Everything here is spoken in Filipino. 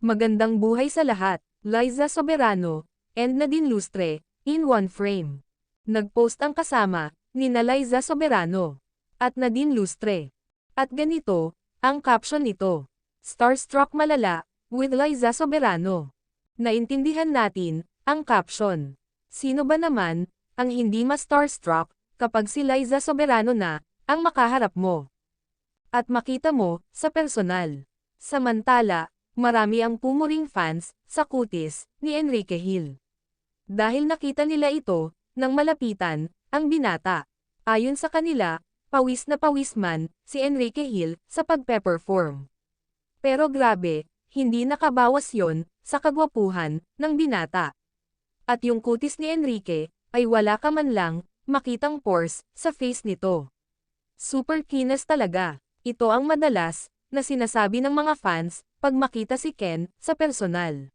Magandang buhay sa lahat, Liza Soberano, and Nadine Lustre, in one frame. Nagpost ang kasama, ni na Liza Soberano, at Nadine Lustre. At ganito, ang caption nito. Starstruck malala, with Liza Soberano. Naintindihan natin, ang caption. Sino ba naman, ang hindi mas starstruck, kapag si Liza Soberano na, ang makaharap mo? At makita mo, sa personal. Samantala, marami ang pumuring fans, sa kutis, ni Enrique Hill. Dahil nakita nila ito, nang malapitan, ang binata. Ayon sa kanila, pawis na pawis man, si Enrique Hill, sa pagpe-perform. Pero grabe, hindi nakabawas yon sa kagwapuhan, ng binata. At yung kutis ni Enrique, ay wala ka man lang, makitang pores, sa face nito. Super kinas talaga. Ito ang madalas, na sinasabi ng mga fans, pag makita si Ken, sa personal.